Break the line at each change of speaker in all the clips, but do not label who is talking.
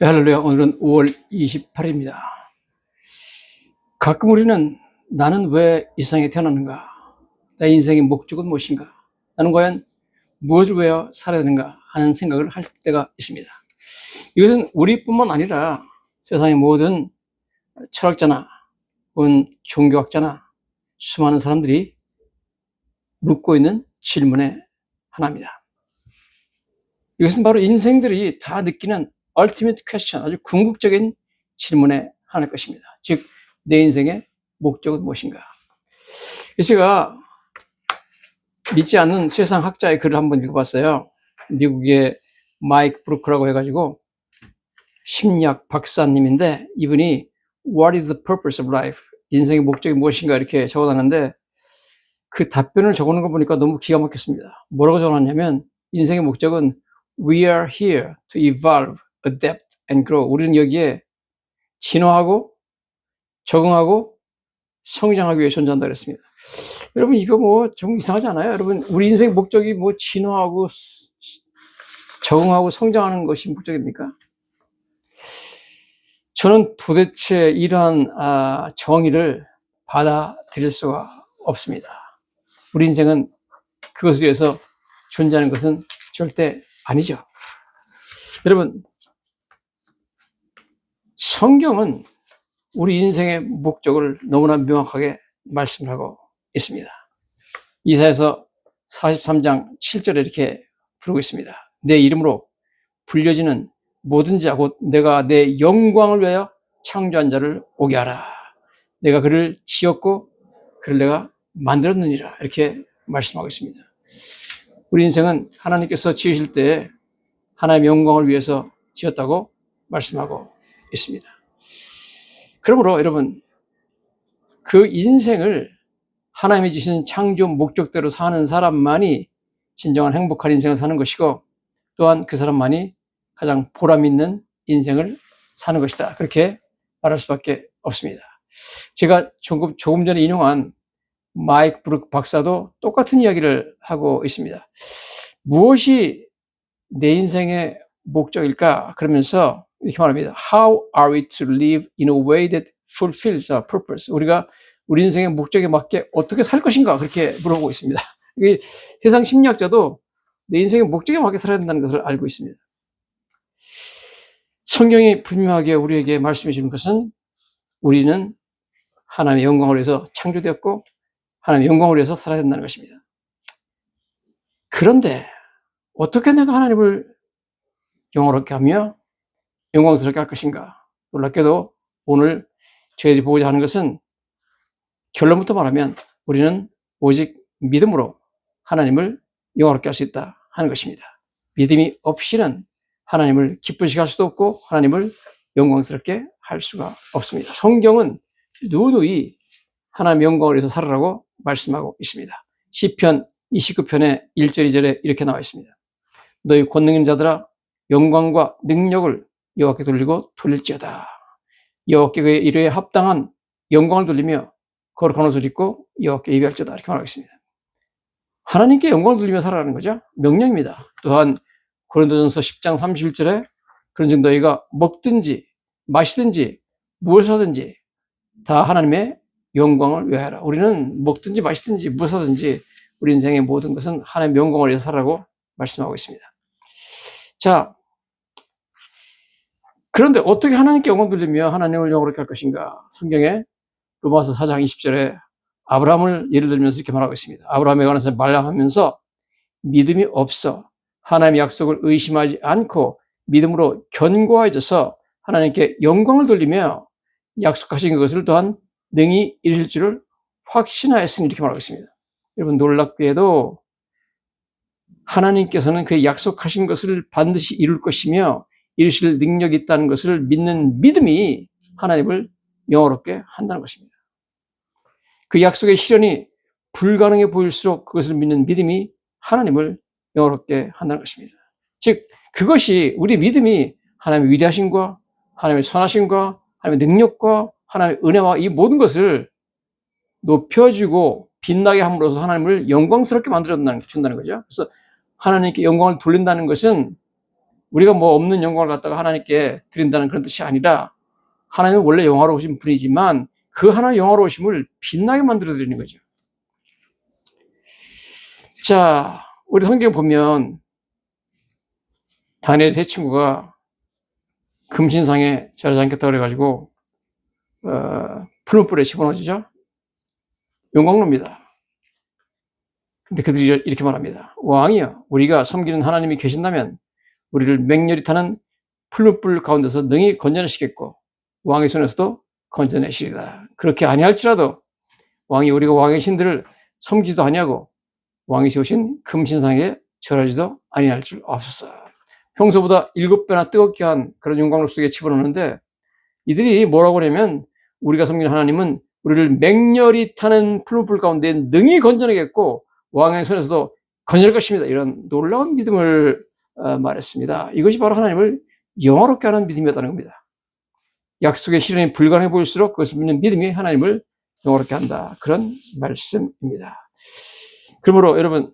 네, 할렐루야. 오늘은 5월 28일입니다. 가끔 우리는 나는 왜 이 세상에 태어났는가? 내 인생의 목적은 무엇인가? 나는 과연 무엇을 위하여 살아야 되는가? 하는 생각을 할 때가 있습니다. 이것은 우리뿐만 아니라 세상의 모든 철학자나 혹은 종교학자나 수많은 사람들이 묻고 있는 질문의 하나입니다. 이것은 바로 인생들이 다 느끼는 ultimate question, 아주 궁극적인 질문의 하나일 것입니다. 즉, 내 인생의 목적은 무엇인가? 제가 믿지 않는 세상 학자의 글을 한번 읽어봤어요. 미국의 마이크 브루크라고 해가지고 심리학 박사님인데 이분이 What is the purpose of life? 인생의 목적이 무엇인가 이렇게 적어놨는데 그 답변을 적어놓은 거 보니까 너무 기가 막혔습니다. 뭐라고 적어놨냐면 인생의 목적은 We are here to evolve adapt and grow. 우리는 여기에 진화하고 적응하고 성장하기 위해 존재한다 그랬습니다. 여러분 이거 뭐 좀 이상하지 않아요? 여러분 우리 인생 목적이 뭐 진화하고 적응하고 성장하는 것이 목적입니까? 저는 도대체 이러한 아, 정의를 받아들일 수가 없습니다. 우리 인생은 그것을 위해서 존재하는 것은 절대 아니죠. 여러분 성경은 우리 인생의 목적을 너무나 명확하게 말씀하고 있습니다. 이사에서 43장 7절에 이렇게 부르고 있습니다. 내 이름으로 불려지는 모든 자, 곧 내가 내 영광을 위하여 창조한 자를 오게 하라. 내가 그를 지었고 그를 내가 만들었느니라. 이렇게 말씀하고 있습니다. 우리 인생은 하나님께서 지으실 때 하나님의 영광을 위해서 지었다고 말씀하고 있습니다. 그러므로 여러분, 그 인생을 하나님이 주신 창조 목적대로 사는 사람만이 진정한 행복한 인생을 사는 것이고 또한 그 사람만이 가장 보람 있는 인생을 사는 것이다. 그렇게 말할 수밖에 없습니다. 제가 조금, 조금 전에 인용한 마이크 브룩 박사도 똑같은 이야기를 하고 있습니다. 무엇이 내 인생의 목적일까? 그러면서 이렇게 말합니다. How are we to live in a way that fulfills our purpose? 우리가 우리 인생의 목적에 맞게 어떻게 살 것인가 그렇게 물어보고 있습니다. 세상 심리학자도 내 인생의 목적에 맞게 살아야 된다는 것을 알고 있습니다. 성경이 분명하게 우리에게 말씀해 주는 것은 우리는 하나님의 영광을 위해서 창조되었고 하나님의 영광을 위해서 살아야 된다는 것입니다. 그런데 어떻게 내가 하나님을 영원롭게 하며 영광스럽게 할 것인가? 놀랍게도 오늘 저희들이 보고자 하는 것은 결론부터 말하면 우리는 오직 믿음으로 하나님을 영원롭게 할 수 있다 하는 것입니다. 믿음이 없이는 하나님을 기쁘시게 할 수도 없고 하나님을 영광스럽게 할 수가 없습니다. 성경은 누누이 하나님의 영광을 위해서 살아라고 말씀하고 있습니다. 시편 29편의 1절 2절에 이렇게 나와 있습니다. 너희 권능 있는 자들아 영광과 능력을 여호와께 돌리고 돌릴지어다. 여호와께 그의 이르에 합당한 영광을 돌리며 거룩한 옷을 입고 여호와께 예배할지어다. 이렇게 말하고 있습니다. 하나님께 영광을 돌리며 살아가는 거죠. 명령입니다. 또한 고린도전서 10장 31절에 그런즉 너희가 먹든지 마시든지 무엇을 하든지 다 하나님의 영광을 위하여라. 우리는 먹든지 마시든지 무엇을 하든지 우리 인생의 모든 것은 하나님의 영광을 위해서 살라고 말씀하고 있습니다. 자, 그런데 어떻게 하나님께 영광 돌리며 하나님을 영광롭게 할 것인가? 성경에 로마서 4장 20절에 아브라함을 예를 들면서 이렇게 말하고 있습니다. 아브라함에 관해서 말하면서 믿음이 없어 하나님의 약속을 의심하지 않고 믿음으로 견고해져서 하나님께 영광을 돌리며 약속하신 것을 또한 능히 이루실 줄을 확신하였으니 이렇게 말하고 있습니다. 여러분 놀랍게도 하나님께서는 그 약속하신 것을 반드시 이룰 것이며 이루실 능력이 있다는 것을 믿는 믿음이 하나님을 영어롭게 한다는 것입니다. 그 약속의 실현이 불가능해 보일수록 그것을 믿는 믿음이 하나님을 영어롭게 한다는 것입니다. 즉, 그것이 우리 믿음이 하나님의 위대하심과 하나님의 선하심과 하나님의 능력과 하나님의 은혜와 이 모든 것을 높여주고 빛나게 함으로써 하나님을 영광스럽게 만들어 준다는 거죠. 그래서 하나님께 영광을 돌린다는 것은 우리가 뭐 없는 영광을 갖다가 하나님께 드린다는 그런 뜻이 아니라 하나님은 원래 영화로우신 분이지만 그 하나의 영화로우심을 빛나게 만들어 드리는 거죠. 자, 우리 성경 보면 다니엘 세 친구가 금신상에 자리지 않겠다 그래가지고 어, 푸른 뿔에 집어넣어지죠. 영광로입니다. 근데 그들이 이렇게 말합니다. 왕이여, 우리가 섬기는 하나님이 계신다면 우리를 맹렬히 타는 뿔 가운데서 능히 건져내시겠고 왕의 손에서도 건져내시리라. 그렇게 아니할지라도 왕이 우리가 왕의 신들을 섬기지도 아니하고 왕이 세우신 금신상에 절하지도 아니할 줄 없었어. 평소보다 일곱 배나 뜨겁게 한 그런 영광로 속에 집어넣는데 이들이 뭐라고 그러냐면 우리가 섬기는 하나님은 우리를 맹렬히 타는 푸른 뿔 가운데 능히 건져내겠고 왕의 손에서도 건져낼 것입니다. 이런 놀라운 믿음을 어, 말했습니다. 이것이 바로 하나님을 영화롭게 하는 믿음이었다는 겁니다. 약속의 실현이 불가능해 보일수록 그것을 믿는 믿음이 하나님을 영화롭게 한다. 그런 말씀입니다. 그러므로 여러분,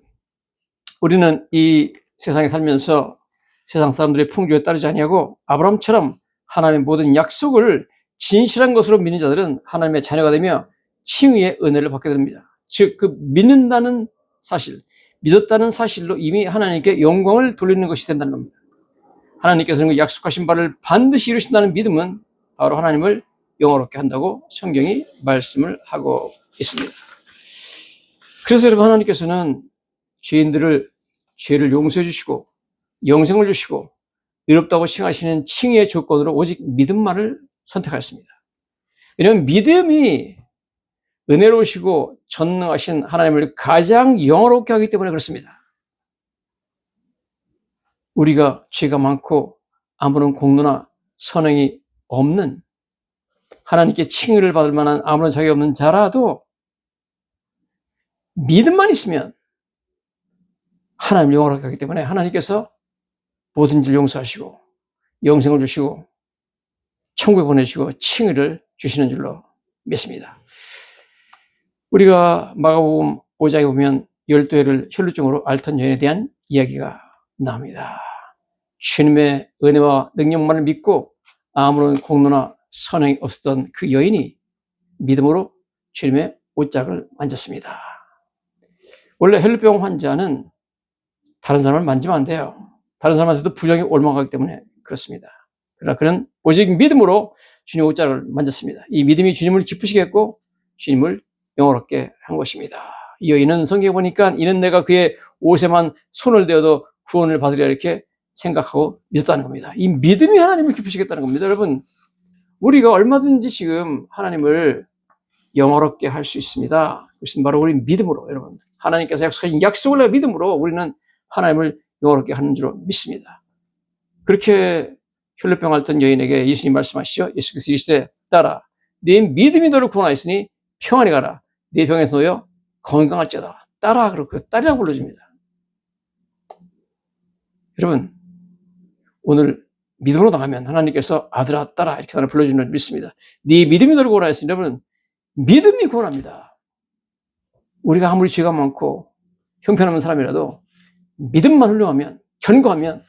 우리는 이 세상에 살면서 세상 사람들의 풍조에 따르지 아니하고 아브라함처럼 하나님의 모든 약속을 진실한 것으로 믿는 자들은 하나님의 자녀가 되며 칭의의 은혜를 받게 됩니다. 즉, 그 믿는다는 사실, 믿었다는 사실로 이미 하나님께 영광을 돌리는 것이 된다는 겁니다. 하나님께서는 그 약속하신 바를 반드시 이루신다는 믿음은 바로 하나님을 영화롭게 한다고 성경이 말씀을 하고 있습니다. 그래서 여러분 하나님께서는 죄인들을 죄를 용서해 주시고 영생을 주시고 의롭다고 칭하시는 칭의 조건으로 오직 믿음만을 선택하였습니다. 왜냐하면 믿음이 은혜로우시고 전능하신 하나님을 가장 영화롭게 하기 때문에 그렇습니다. 우리가 죄가 많고 아무런 공로나 선행이 없는 하나님께 칭의를 받을 만한 아무런 자격이 없는 자라도 믿음만 있으면 하나님 영화롭게 하기 때문에 하나님께서 모든 질 용서하시고 영생을 주시고 천국에 보내시고 칭의를 주시는 줄로 믿습니다. 우리가 마가복음 5장에 보면 열두 해를 혈루증으로 앓던 여인에 대한 이야기가 나옵니다. 주님의 은혜와 능력만을 믿고 아무런 공로나 선행이 없었던 그 여인이 믿음으로 주님의 옷장을 만졌습니다. 원래 혈루병 환자는 다른 사람을 만지면 안 돼요. 다른 사람한테도 부정이 올라가기 때문에 그렇습니다. 그러나 그는 오직 믿음으로 주님 옷자를 만졌습니다. 이 믿음이 주님을 기쁘시게 했고 주님을 영원롭게 한 것입니다. 이 여인은 성경에 보니까 이는 내가 그의 옷에만 손을 대어도 구원을 받으리라 이렇게 생각하고 믿었다는 겁니다. 이 믿음이 하나님을 기쁘시겠다는 겁니다. 여러분, 우리가 얼마든지 지금 하나님을 영어롭게 할 수 있습니다. 그것은 바로 우리 믿음으로, 여러분. 하나님께서 약속하신 약속을 내 믿음으로 우리는 하나님을 영어롭게 하는 줄 믿습니다. 그렇게 혈루병 앓던 여인에게 예수님 말씀하시죠. 예수께서 이르시되 따라 네 믿음이 너를 구원하였으니 평안히 가라. 네 병에서 놓여 건강할지어다. 따라 그렇고 딸이라고 불러줍니다. 여러분 오늘 믿음으로 나가면 하나님께서 아들아 딸아 이렇게 나를 불러주는 줄 믿습니다. 네 믿음이 너를 구원하였으니 여러분 믿음이 구원합니다. 우리가 아무리 죄가 많고 형편없는 사람이라도 믿음만 훌륭하면 견고하면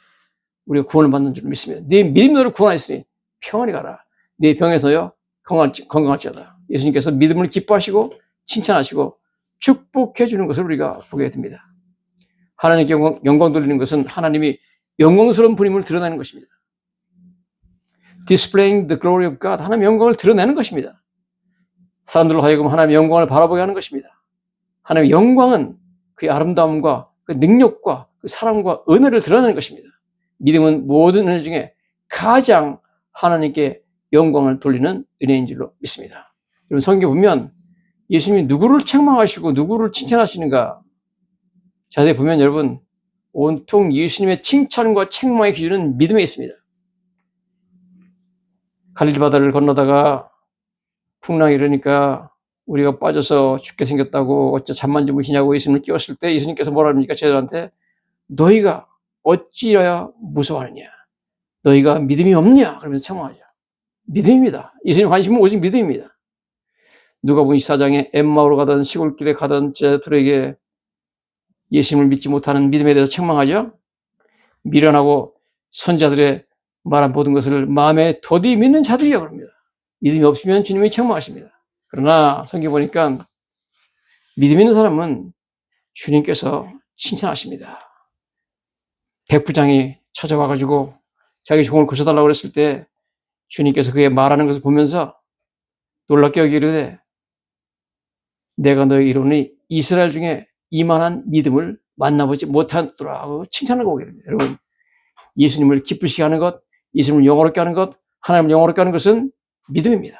우리가 구원을 받는 줄 믿습니다. 네 믿음이 너를 구원하였으니 평안히 가라. 네 병에서요 건강할지어다. 예수님께서 믿음을 기뻐하시고 칭찬하시고 축복해 주는 것을 우리가 보게 됩니다. 하나님께 영광, 영광 돌리는 것은 하나님이 영광스러운 분임을 드러내는 것입니다. displaying the glory of God. 하나님의 영광을 드러내는 것입니다. 사람들로 하여금 하나님의 영광을 바라보게 하는 것입니다. 하나님의 영광은 그의 아름다움과 그 능력과 그 사랑과 은혜를 드러내는 것입니다. 믿음은 모든 은혜 중에 가장 하나님께 영광을 돌리는 은혜인 줄로 믿습니다. 여러분 성경 보면 예수님이 누구를 책망하시고 누구를 칭찬하시는가 자세히 보면 여러분 온통 예수님의 칭찬과 책망의 기준은 믿음에 있습니다. 갈릴리 바다를 건너다가 풍랑이 이러니까 우리가 빠져서 죽게 생겼다고 어째 잠만 주무시냐고 예수님을 끼웠을 때 예수님께서 뭐라 합니까? 제자한테 너희가 어찌여야 무서워하느냐? 너희가 믿음이 없냐? 그러면서 책망하죠. 믿음입니다. 예수님 관심은 오직 믿음입니다. 누가 보니 사장에 엠마오로 가던 시골길에 가던 제자들에게 예수님을 믿지 못하는 믿음에 대해서 책망하죠. 미련하고 선자들의 말한 모든 것을 마음에 더디 믿는 자들이라고 합니다. 믿음이 없으면 주님이 책망하십니다. 그러나 성경 보니까 믿음 있는 사람은 주님께서 칭찬하십니다. 백부장이 찾아와가지고 자기 종을 고쳐달라고 그랬을 때 주님께서 그의 말하는 것을 보면서 놀랍게 여기르되 내가 너희 이론이 이스라엘 중에 이만한 믿음을 만나보지 못하더라고 칭찬하고 됩니다. 여러분 예수님을 기쁘시게 하는 것, 예수님을 영어롭게 하는 것, 하나님을 영어롭게 하는 것은 믿음입니다.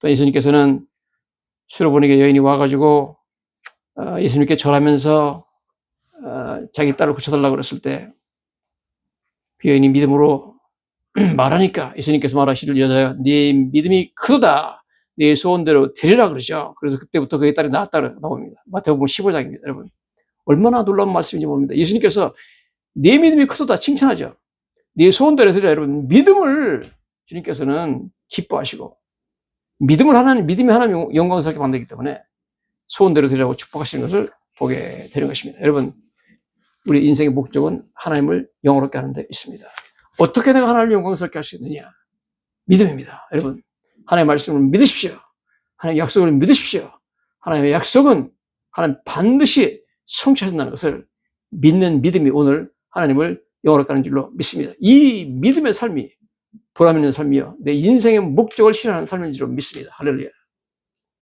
또 예수님께서는 수로보니게 여인이 와가지고 어, 예수님께 절하면서 어, 자기 딸을 고쳐달라고 그랬을 때 그 여인이 믿음으로 말하니까 예수님께서 말하시를 여자야 네 믿음이 크도다 네 소원대로 되리라 그러죠. 그래서 그때부터 그의 딸이 나았다 나옵니다. 마태복음 15장입니다. 여러분 얼마나 놀라운 말씀인지 모릅니다. 예수님께서 네 믿음이 크도다 칭찬하죠. 네 소원대로 되리라 여러분 믿음을 주님께서는 기뻐하시고 믿음을 하나님 믿음이 하나님 영광스럽게 만들기 때문에 소원대로 되리라고 축복하시는 것을 보게 되는 것입니다. 여러분 우리 인생의 목적은 하나님을 영어롭게 하는 데 있습니다. 어떻게 내가 하나님을 영광스럽게 할 수 있느냐? 믿음입니다. 여러분, 하나님의 말씀을 믿으십시오. 하나님의 약속을 믿으십시오. 하나님의 약속은 하나님 반드시 성취하신다는 것을 믿는 믿음이 오늘 하나님을 영어롭게 하는 줄로 믿습니다. 이 믿음의 삶이 보람 있는 삶이요. 내 인생의 목적을 실현하는 삶인 줄로 믿습니다. 할렐루야.